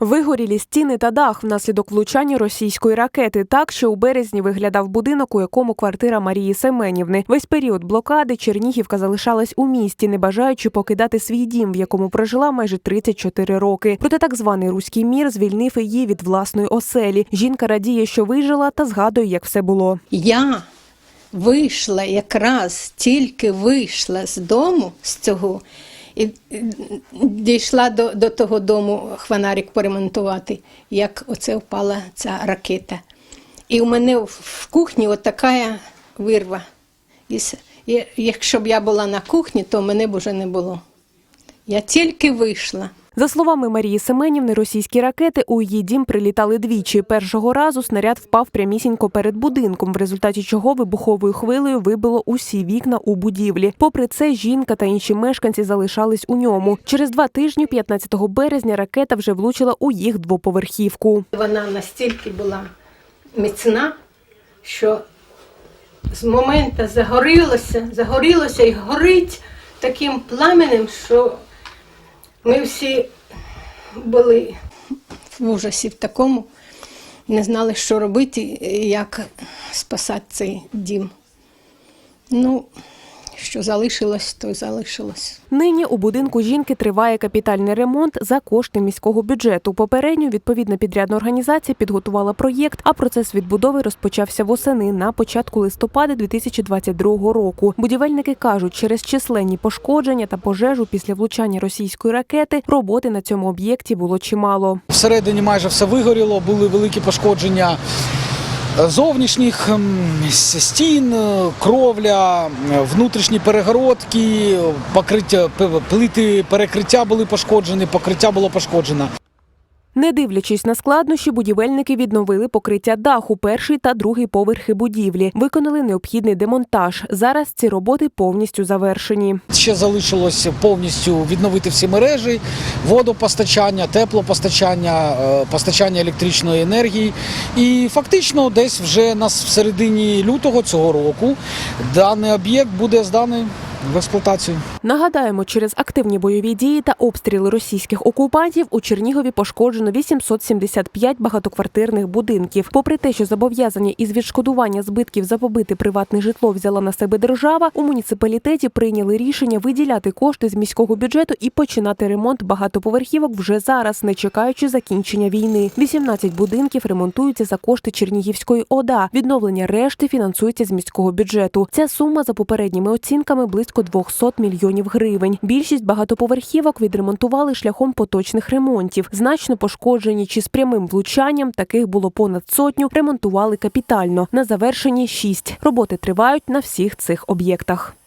Вигорілі стіни та дах внаслідок влучання російської ракети. Так, що у березні виглядав будинок, у якому квартира Марії Семенівни. Весь період блокади Чернігівка залишалась у місті, не бажаючи покидати свій дім, в якому прожила майже 34 роки. Проте так званий руський мір звільнив її від власної оселі. Жінка радіє, що вижила, та згадує, як все було. Я вийшла якраз тільки вийшла з дому з цього і дійшла до, до того дому хванарик поремонтувати, як оце впала ця ракета. І у мене в, кухні отака вирва. І якщо б я була на кухні, то мене б уже не було. Я тільки вийшла. За словами Марії Семенівни, російські ракети у її дім прилітали двічі. Першого разу снаряд впав прямісінько перед будинком, в результаті чого вибуховою хвилею вибило усі вікна у будівлі. Попри це, жінка та інші мешканці залишались у ньому. Через два тижні, 15 березня, ракета вже влучила у їх двоповерхівку. Вона настільки була міцна, що з моменту загорілося, загорілося і горить таким пламенем, що ми всі були в ужасі в такому, не знали, що робити як спасати цей дім. Ну, що залишилось, то й залишилось. Нині у будинку жінки триває капітальний ремонт за кошти міського бюджету. Попередньо відповідна підрядна організація підготувала проєкт, а процес відбудови розпочався восени на початку листопада 2022 року. Будівельники кажуть, через численні пошкодження та пожежу після влучання російської ракети роботи на цьому об'єкті було чимало. Всередині майже все вигоріло, були великі пошкодження зовнішніх стін, е, кровля, е, внутрішні перегородки, покриття, плити перекриття були пошкоджені, покриття було пошкоджено. Не дивлячись на складнощі, будівельники відновили покриття даху, перший та другий поверхи будівлі. Виконали необхідний демонтаж. Зараз ці роботи повністю завершені. Ще залишилось повністю відновити всі мережі, водопостачання, теплопостачання, е, постачання електричної енергії. І фактично, десь вже нас в середині лютого цього року даний об'єкт буде зданий в експлуатацію. Нагадаємо, через активні бойові дії та обстріли російських окупантів у Чернігові пошкоджено 875 багатоквартирних будинків. Попри те, що зобов'язання із відшкодування збитків за побите приватне житло взяла на себе держава, у муніципалітеті прийняли рішення виділяти кошти з міського бюджету і починати ремонт багатоповерхівок вже зараз, не чекаючи закінчення війни. 18 будинків ремонтуються за кошти Чернігівської ОДА. Відновлення решти фінансується з міського бюджету. Ця сума за попередніми оцінками близько 200 мільйонів гривень. Більшість багатоповерхівок відремонтували шляхом поточних ремонтів. Значно пошкоджені чи з прямим влучанням таких було понад сотню. Ремонтували капітально. На завершенні шість. Роботи тривають на всіх цих об'єктах.